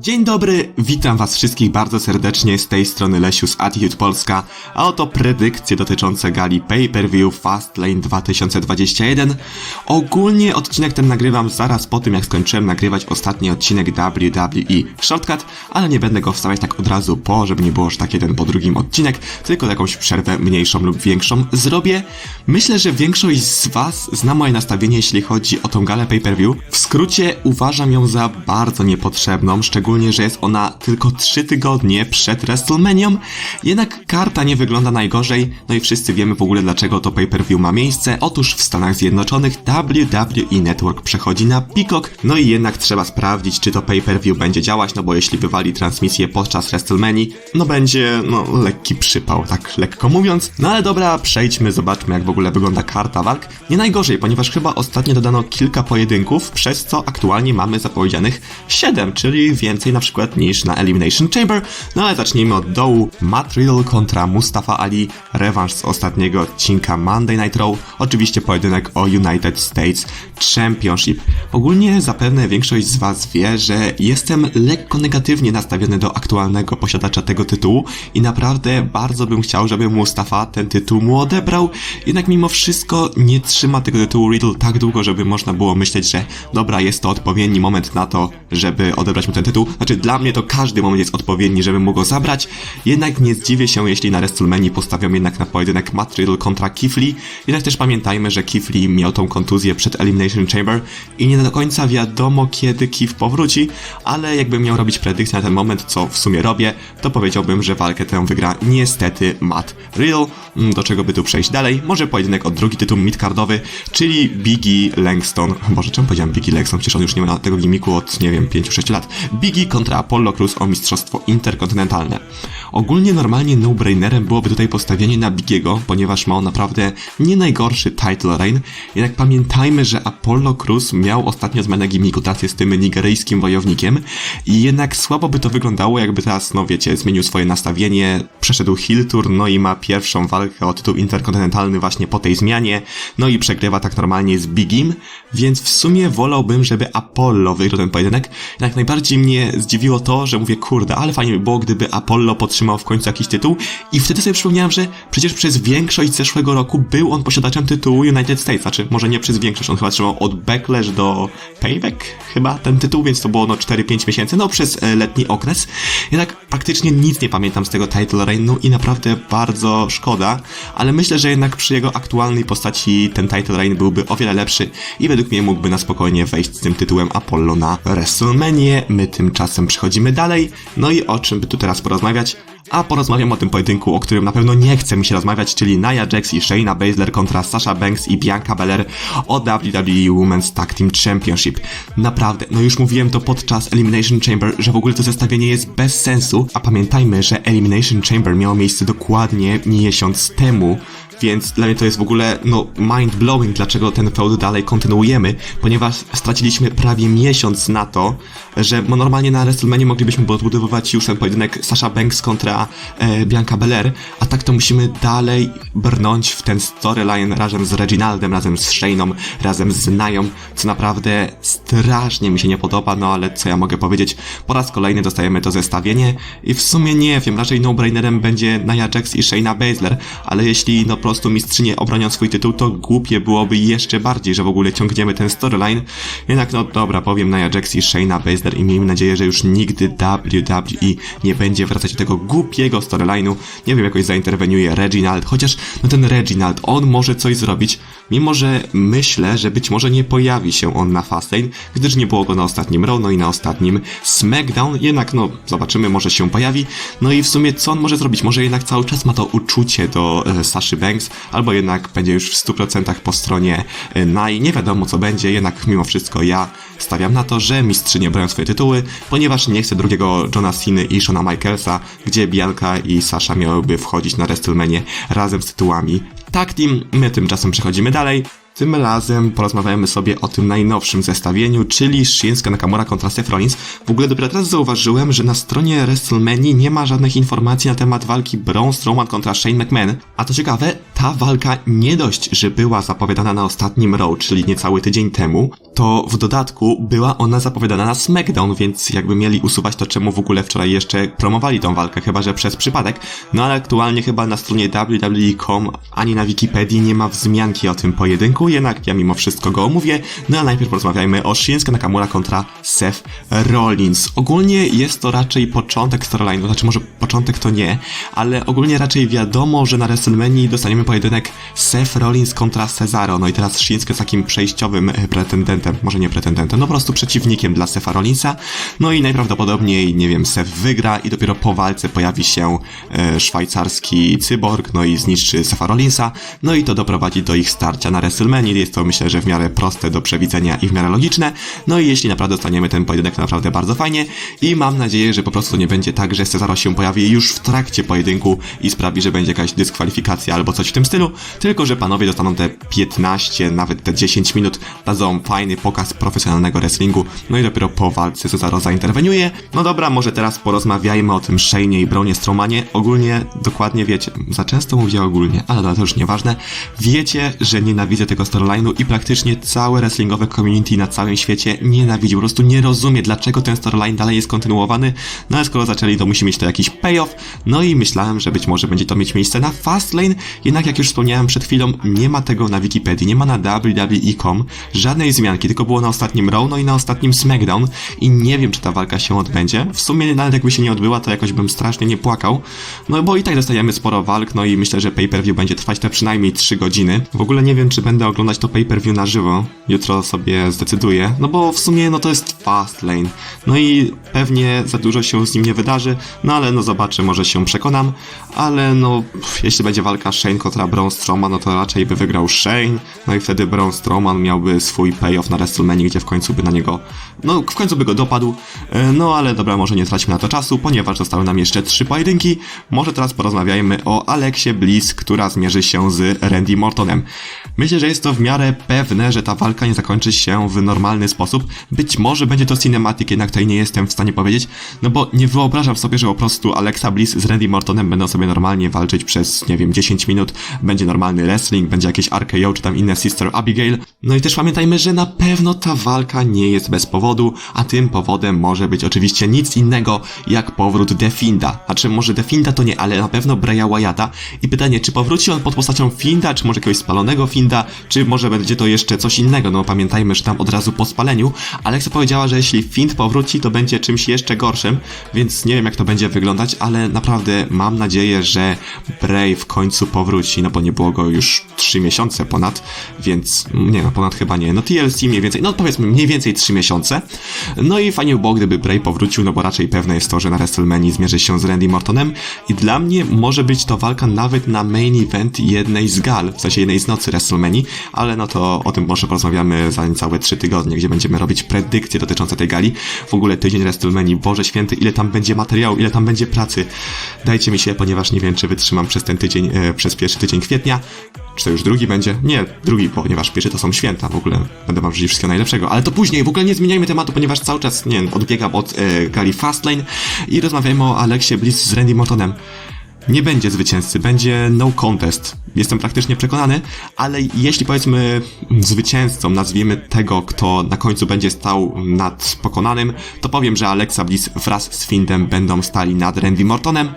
Dzień dobry, witam was wszystkich bardzo serdecznie z tej strony Lesiu z Attitude Polska, a oto predykcje dotyczące gali Pay-Per-View Fastlane 2021. Ogólnie odcinek ten nagrywam zaraz po tym jak skończyłem nagrywać ostatni odcinek WWE Shortcut, ale nie będę go wstawiać tak od razu po, żeby nie było, że tak jeden po drugim odcinek, tylko jakąś przerwę mniejszą lub większą zrobię. Myślę, że większość z was zna moje nastawienie jeśli chodzi o tą galę Pay-Per-View. W skrócie uważam ją za bardzo niepotrzebną, szczególnie, że jest ona tylko 3 tygodnie przed WrestleManią, jednak karta nie wygląda najgorzej, no i wszyscy wiemy w ogóle dlaczego to pay-per-view ma miejsce. Otóż w Stanach Zjednoczonych WWE Network przechodzi na Peacock, no i jednak trzeba sprawdzić, czy to pay-per-view będzie działać, no bo jeśli wywali transmisję podczas WrestleManii, no będzie, no, lekki przypał, tak lekko mówiąc. No ale dobra, przejdźmy, zobaczmy jak w ogóle wygląda karta walk. Nie najgorzej, ponieważ chyba ostatnio dodano kilka pojedynków, przez co aktualnie mamy zapowiedzianych 7, czyli więcej na przykład niż na Elimination Chamber. No ale zacznijmy od dołu. Matt Riddle kontra Mustafa Ali, rewanż z ostatniego odcinka Monday Night Raw. Oczywiście pojedynek o United States Championship. Ogólnie zapewne większość z was wie, że jestem lekko negatywnie nastawiony do aktualnego posiadacza tego tytułu i naprawdę bardzo bym chciał, żeby Mustafa ten tytuł mu odebrał. Jednak mimo wszystko nie trzyma tego tytułu Riddle tak długo, żeby można było myśleć, że dobra, jest to odpowiedni moment na to, żeby odebrać mu ten tytuł. Znaczy dla mnie to każdy moment jest odpowiedni, żeby mu go zabrać. Jednak nie zdziwię się, jeśli na WrestleMania postawią jednak na pojedynek Matt Riddle kontra Lee. Jednak też pamiętajmy, że Lee miał tą kontuzję przed Elimination Chamber i nie do końca wiadomo kiedy Keith powróci, ale jakbym miał robić predykcję na ten moment, co w sumie robię, to powiedziałbym, że walkę tę wygra niestety Matt Riddle. Mm, Do czego by tu przejść dalej? Może pojedynek o drugi tytuł midcardowy, czyli Biggie Langston. Boże, czemu powiedziałem Biggie Langston? Przecież on już nie ma tego gimiku od, nie wiem, 5-6 lat. Biggie kontra Apollo Crews o mistrzostwo interkontynentalne. Ogólnie normalnie no-brainerem byłoby tutaj postawienie na Bigiego, ponieważ ma on naprawdę nie najgorszy title reign, jednak pamiętajmy, że Apollo Crews miał ostatnio zmianę gimiku, teraz jest tym nigeryjskim wojownikiem. I jednak słabo by to wyglądało, jakby teraz, no wiecie, zmienił swoje nastawienie, przeszedł heel tour, no i ma pierwszą walkę o tytuł interkontynentalny właśnie po tej zmianie, no i przegrywa tak normalnie z Bigim, więc w sumie wolałbym, żeby Apollo wygrał ten pojedynek, jednak najbardziej mnie zdziwiło to, że mówię, kurde, ale fajnie by było, gdyby Apollo podtrzymał w końcu jakiś tytuł i wtedy sobie przypomniałem, że przecież przez większość zeszłego roku był on posiadaczem tytułu United States, znaczy może nie przez większość, on chyba trzymał od Backlash do Payback chyba ten tytuł, więc to było no 4-5 miesięcy, no przez e, letni okres. Jednak praktycznie nic nie pamiętam z tego title reignu i naprawdę bardzo szkoda, ale myślę, że jednak przy jego aktualnej postaci ten title reign byłby o wiele lepszy i według mnie mógłby na spokojnie wejść z tym tytułem Apollo na WrestleMania. My tymczasem przechodzimy dalej, no i o czym by tu teraz porozmawiać? A porozmawiam o tym pojedynku, o którym na pewno nie chce mi się rozmawiać, czyli Nia Jax i Shayna Baszler kontra Sasha Banks i Bianca Belair o WWE Women's Tag Team Championship. Naprawdę, no już mówiłem to podczas Elimination Chamber, że w ogóle to zestawienie jest bez sensu, a pamiętajmy, że Elimination Chamber miało miejsce dokładnie miesiąc temu, więc dla mnie to jest w ogóle, no, mind-blowing, dlaczego ten feud dalej kontynuujemy, ponieważ straciliśmy prawie miesiąc na to, że no, normalnie na WrestleMania moglibyśmy odbudowywać już ten pojedynek Sasha Banks kontra e, Bianca Belair, a tak to musimy dalej brnąć w ten storyline razem z Reginaldem, razem z Shayną, razem z Nają, co naprawdę strasznie mi się nie podoba, no ale co ja mogę powiedzieć, po raz kolejny dostajemy to zestawienie i w sumie nie wiem, raczej no-brainerem będzie Nia Jax i Shayna Baszler, ale jeśli no po prostu mistrzynie obronią swój tytuł, to głupie byłoby jeszcze bardziej, że w ogóle ciągniemy ten storyline. Jednak no dobra, powiem Nia Jax i Shayna Baszler i miejmy nadzieję, że już nigdy WWE nie będzie wracać do tego głupiego storyline'u. Nie wiem, jakoś zainterweniuje Reginald, chociaż no ten Reginald, on może coś zrobić, mimo że myślę, że być może nie pojawi się on na Fastlane, gdyż nie było go na ostatnim Raw, no i na ostatnim SmackDown, jednak no zobaczymy, może się pojawi. No i w sumie co on może zrobić? Może jednak cały czas ma to uczucie do e, Saszy Banks, albo jednak będzie już w 100% po stronie e, Nai. Nie wiadomo co będzie, jednak mimo wszystko ja stawiam na to, że mistrzynie bronią swoje tytuły, ponieważ nie chcę drugiego Johna Cena i Shona Michaelsa, gdzie Bianca i Sasha miałyby wchodzić na WrestleMania razem z tytułami Tag Team. My tymczasem przechodzimy dalej. Tym razem porozmawiamy sobie o tym najnowszym zestawieniu, czyli Shinsuke Nakamura kontra Seth Rollins. W ogóle dopiero teraz zauważyłem, że na stronie WrestleMania nie ma żadnych informacji na temat walki Braun Strowman kontra Shane McMahon. A to ciekawe, ta walka nie dość, że była zapowiadana na ostatnim Raw, czyli niecały tydzień temu, to w dodatku była ona zapowiadana na SmackDown, więc jakby mieli usuwać to, czemu w ogóle wczoraj jeszcze promowali tą walkę, chyba że przez przypadek. No ale aktualnie chyba na stronie www.com ani na Wikipedii nie ma wzmianki o tym pojedynku, jednak ja mimo wszystko go omówię. No a najpierw porozmawiajmy o Shinsuke Nakamura kontra Seth Rollins. Ogólnie jest to raczej początek storyline'u, znaczy może początek to nie, ale ogólnie raczej wiadomo, że na WrestleMania dostaniemy pojedynek Seth Rollins kontra Cesaro. No i teraz Shinsuke jest takim przejściowym e, pretendentem, może nie pretendentem, no po prostu przeciwnikiem dla Sefa Rollinsa. No i najprawdopodobniej, nie wiem, Seth wygra i dopiero po walce pojawi się e, szwajcarski cyborg, no i zniszczy Sefa Rollinsa. No i to doprowadzi do ich starcia na WrestleMania. Jest to myślę, że w miarę proste do przewidzenia i w miarę logiczne. No i jeśli naprawdę dostaniemy ten pojedynek, to naprawdę bardzo fajnie. I mam nadzieję, że po prostu nie będzie tak, że Cesaro się pojawi już w trakcie pojedynku i sprawi, że będzie jakaś dyskwalifikacja albo coś w tym stylu, tylko że panowie dostaną te 15, nawet te 10 minut, dadzą fajny pokaz profesjonalnego wrestlingu, no i dopiero po walce Cesaro zainterweniuje. No dobra, może teraz porozmawiajmy o tym Shane'ie i Bronie Strowmanie. Ogólnie, dokładnie wiecie, za często mówię ogólnie, ale to już nieważne. Wiecie, że nienawidzę tego storyline'u i praktycznie całe wrestlingowe community na całym świecie nienawidzi, po prostu nie rozumie, dlaczego ten storyline dalej jest kontynuowany, no ale skoro zaczęli, to musi mieć to jakiś payoff, no i myślałem, że być może będzie to mieć miejsce na Fastlane, jednak jak już wspomniałem przed chwilą, nie ma tego na Wikipedii, nie ma na WWE.com żadnej zmianki, tylko było na ostatnim Raw, no i na ostatnim SmackDown. I nie wiem, czy ta walka się odbędzie. W sumie nawet jakby się nie odbyła, to jakoś bym strasznie nie płakał, no bo i tak dostajemy sporo walk, no i myślę, że pay-per-view będzie trwać te przynajmniej 3 godziny. W ogóle nie wiem, czy będę oglądać to pay-per-view na żywo, jutro sobie zdecyduję, no bo w sumie no to jest Fastlane, no i pewnie za dużo się z nim nie wydarzy, no ale no zobaczę, może się przekonam, ale no pff, jeśli będzie walka Shane kontra Braun Strowman, no to raczej by wygrał Shane, no i wtedy Braun Strowman miałby swój payoff na WrestleMania, gdzie w końcu by na niego, no w końcu by go dopadł, E, no ale dobra, może nie traćmy na to czasu, ponieważ zostały nam jeszcze trzy pojedynki, może teraz porozmawiajmy o Aleksie Bliss, która zmierzy się z Randy Mortonem. Myślę, że jest to w miarę pewne, że ta walka nie zakończy się w normalny sposób, być może będzie to cinematic, jednak tutaj nie jestem w stanie powiedzieć, no bo nie wyobrażam sobie, że po prostu Alexa Bliss z Randy Mortonem będą sobie normalnie walczyć przez, nie wiem, 10 minut, będzie normalny wrestling, będzie jakieś RKO czy tam inne Sister Abigail. No i też pamiętajmy, że na pewno ta walka nie jest bez powodu, a tym powodem może być oczywiście nic innego jak powrót Definda. Znaczy może Definda to nie, ale na pewno Breya Wyatta. I pytanie, czy powróci on pod postacią Finda, czy może jakiegoś spalonego Finda, czy może będzie to jeszcze coś innego, no pamiętajmy, że tam od razu po spaleniu. Alexa powiedziała, że jeśli Find powróci, to będzie czymś jeszcze gorszym, więc nie wiem jak to będzie wyglądać, ale naprawdę mam nadzieję, że Bray w końcu powróci, no bo nie było go już 3 miesiące ponad, więc nie no, ponad chyba nie. No TLC mniej więcej, no powiedzmy mniej więcej 3 miesiące. No i fajnie by było, gdyby Bray powrócił, no bo raczej pewne jest to, że na WrestleMania zmierzy się z Randy Mortonem i dla mnie może być to walka nawet na main event jednej z gal, w sensie jednej z nocy WrestleMania, ale no to o tym może porozmawiamy za niecałe 3 tygodnie, gdzie będziemy robić predykcje dotyczące tej gali. W ogóle tydzień WrestleMania, Boże Święty, ile tam będzie materiału, ile tam będzie pracy. Dajcie mi się, ponieważ nie wiem, czy wytrzymam przez ten tydzień, e, przez pierwszy tydzień kwietnia. Czy to już drugi będzie? Nie, drugi, ponieważ pierwszy to są święta. W ogóle będę wam życzył wszystkiego najlepszego. Ale to później, w ogóle nie zmieniajmy tematu, ponieważ cały czas, nie wiem, odbiegam od e, gali Fastlane i rozmawiajmy o Aleksie Bliss z Randy Mortonem. Nie będzie zwycięzcy, będzie no contest. Jestem praktycznie przekonany, ale jeśli powiedzmy zwycięzcą nazwiemy tego, kto na końcu będzie stał nad pokonanym, to powiem, że Alexa Bliss wraz z Findem będą stali nad Randy Mortonem.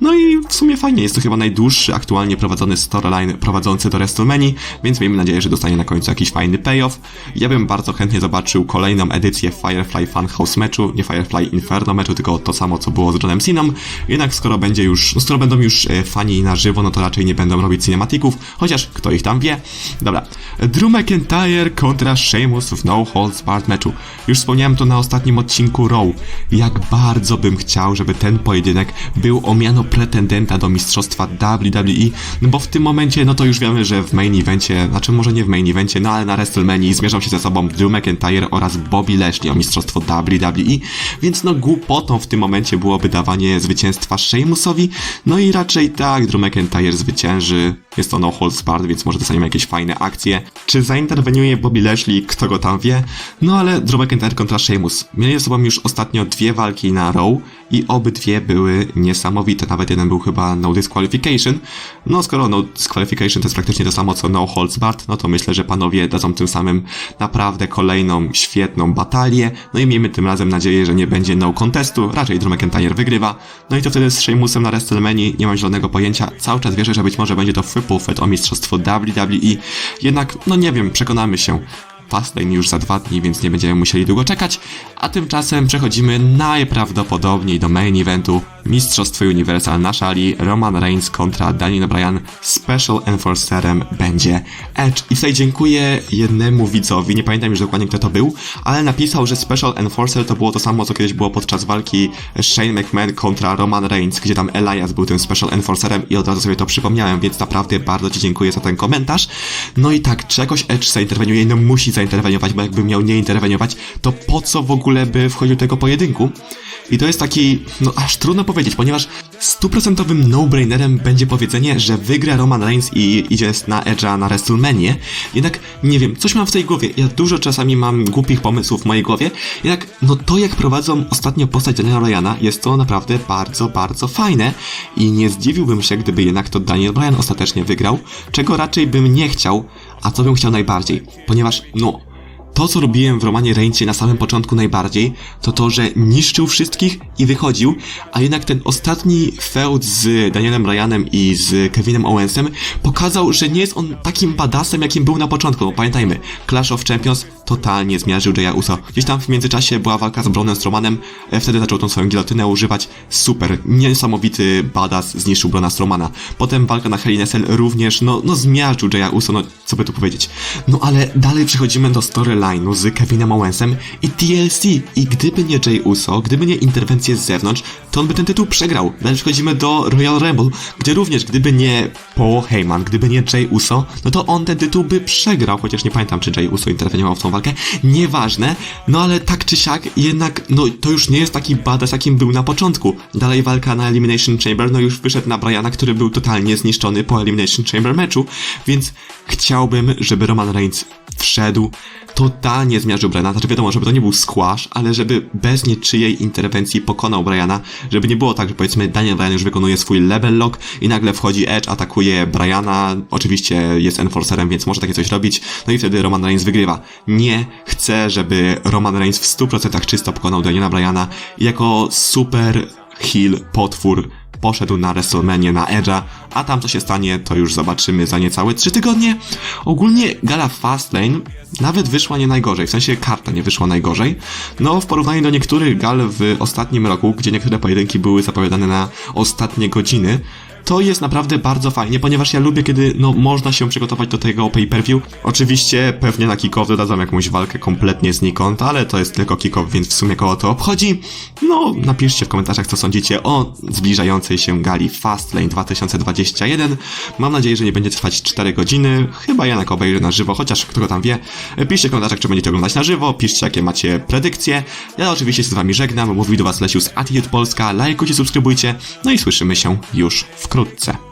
No i w sumie fajnie, jest to chyba najdłuższy aktualnie prowadzony storyline prowadzący do WrestleMania, więc miejmy nadzieję, że dostanie na końcu jakiś fajny payoff. Ja bym bardzo chętnie zobaczył kolejną edycję Firefly Funhouse meczu, nie Firefly Inferno meczu, tylko to samo co było z Johnem Siną. Jednak skoro będzie już, skoro będą już e, fani na żywo, no to raczej nie będą robić cinematików, chociaż kto ich tam wie. Dobra. Drew McIntyre kontra Sheamus w No Holds Barred meczu. Już wspomniałem to na ostatnim odcinku Raw. Jak bardzo bym chciał, żeby ten pojedynek był o miano pretendenta do mistrzostwa WWE, no bo w tym momencie, no to już wiemy, że w main evencie, znaczy może nie w main evencie, no ale na WrestleMania zmierzą się ze sobą Drew McIntyre oraz Bobby Lashley o mistrzostwo WWE, więc no głupotą w tym momencie byłoby dawanie zwycięstwa Sheamusowi, no i raczej tak, Drew McIntyre zwycięży. Jest to no holds barred, więc może dostaniemy jakieś fajne akcje. Czy zainterweniuje Bobby Lashley? Kto go tam wie? No ale Drew McIntyre kontra Sheamus. Mieli ze sobą już ostatnio dwie walki na Raw i obydwie były niesamowite. Nawet jeden był chyba no disqualification. No skoro no disqualification to jest praktycznie to samo co no holds barred, no to myślę, że panowie dadzą tym samym naprawdę kolejną świetną batalię. No i miejmy tym razem nadzieję, że nie będzie no contestu. Raczej Drew McIntyre wygrywa. No i to wtedy z Sheamusem na WrestleMania nie mam zielonego pojęcia. Cały czas wierzę, że być może będzie to Threat o mistrzostwo WWE. Jednak, no nie wiem, przekonamy się. Fastlane już za dwa dni, więc nie będziemy musieli długo czekać. A tymczasem przechodzimy najprawdopodobniej do main eventu Mistrzostwo Universal na szali Roman Reigns kontra Daniel Bryan. Special Enforcerem będzie Edge. I tutaj dziękuję jednemu widzowi, nie pamiętam już dokładnie kto to był, ale napisał, że Special Enforcer to było to samo, co kiedyś było podczas walki Shane McMahon kontra Roman Reigns, gdzie tam Elias był tym Special Enforcerem i od razu sobie to przypomniałem, więc naprawdę bardzo Ci dziękuję za ten komentarz. No i tak, czy jakoś Edge zainterweniuje? No musi zainterweniować, bo jakby miał nie interweniować, to po co w ogóle by wchodził do tego pojedynku? I to jest taki, no aż trudno powiedzieć, ponieważ stuprocentowym no-brainerem będzie powiedzenie, że wygra Roman Reigns i idzie na Edge'a na WrestleMania. Jednak, nie wiem, coś mam w tej głowie. Ja dużo czasami mam głupich pomysłów w mojej głowie. Jednak, no to jak prowadzą ostatnio postać Daniela Ryana, jest to naprawdę bardzo, bardzo fajne. I nie zdziwiłbym się, gdyby jednak to Daniel Bryan ostatecznie wygrał, czego raczej bym nie chciał, a co bym chciał najbardziej. Ponieważ, no, to, co robiłem w Romanie Reignsie na samym początku najbardziej, to to, że niszczył wszystkich i wychodził, a jednak ten ostatni feud z Danielem Ryanem i z Kevinem Owensem pokazał, że nie jest on takim badassem, jakim był na początku. No, pamiętajmy, Clash of Champions totalnie zmiażdżył Jaya Uso. Gdzieś tam w międzyczasie była walka z Brownem Stromanem, e, wtedy zaczął tą swoją gilotynę używać. Super, niesamowity badass zniszczył Brona Stromana. Potem walka na Hell in również, no, no zmiażdżył Jaya Uso, no co by tu powiedzieć. No ale dalej przechodzimy do storyline'u z Kevinem Owensem i TLC. I gdyby nie Jay Uso, gdyby nie interwencje z zewnątrz, to on by ten tytuł przegrał. Dalej przechodzimy do Royal Rumble, gdzie również gdyby nie Paul Heyman, gdyby nie Jay Uso, no to on ten tytuł by przegrał, chociaż nie pamiętam, czy Jay Uso interweniował w tą walkę. Nieważne, no ale tak czy siak, jednak, no to już nie jest taki badass, jakim był na początku. Dalej walka na Elimination Chamber, no już wyszedł na Briana, który był totalnie zniszczony po Elimination Chamber meczu, więc chciałbym, żeby Roman Reigns wszedł, totalnie zmiażdżył Briana, znaczy wiadomo, żeby to nie był squash, ale żeby bez niczyjej interwencji pokonał Briana, żeby nie było tak, że powiedzmy Daniel Bryan już wykonuje swój level lock i nagle wchodzi Edge, atakuje Briana, oczywiście jest enforcerem, więc może takie coś robić, no i wtedy Roman Reigns wygrywa. Nie chcę, żeby Roman Reigns w 100% czysto pokonał Daniela Bryana jako super heel potwór poszedł na WrestleMania na Edge'a, a tam co się stanie, to już zobaczymy za niecałe 3 tygodnie. Ogólnie gala Fastlane nawet wyszła nie najgorzej, w sensie karta nie wyszła najgorzej. No, w porównaniu do niektórych gal w ostatnim roku, gdzie niektóre pojedynki były zapowiadane na ostatnie godziny, to jest naprawdę bardzo fajnie, ponieważ ja lubię, kiedy no, można się przygotować do tego pay-per-view. Oczywiście pewnie na kick-off dodadzą jakąś walkę kompletnie znikąd, ale to jest tylko kick-off, więc w sumie koło to obchodzi. No, napiszcie w komentarzach, co sądzicie o zbliżającej się gali Fastlane 2021. Mam nadzieję, że nie będzie trwać 4 godziny. Chyba jednak obejrzę na żywo, chociaż kto tam wie. Piszcie w komentarzach, czy będziecie oglądać na żywo, piszcie, jakie macie predykcje. Ja oczywiście się z wami żegnam, mówił do was Lesiu z Attitude Polska, lajkujcie, subskrybujcie, no i słyszymy się już wkrótce.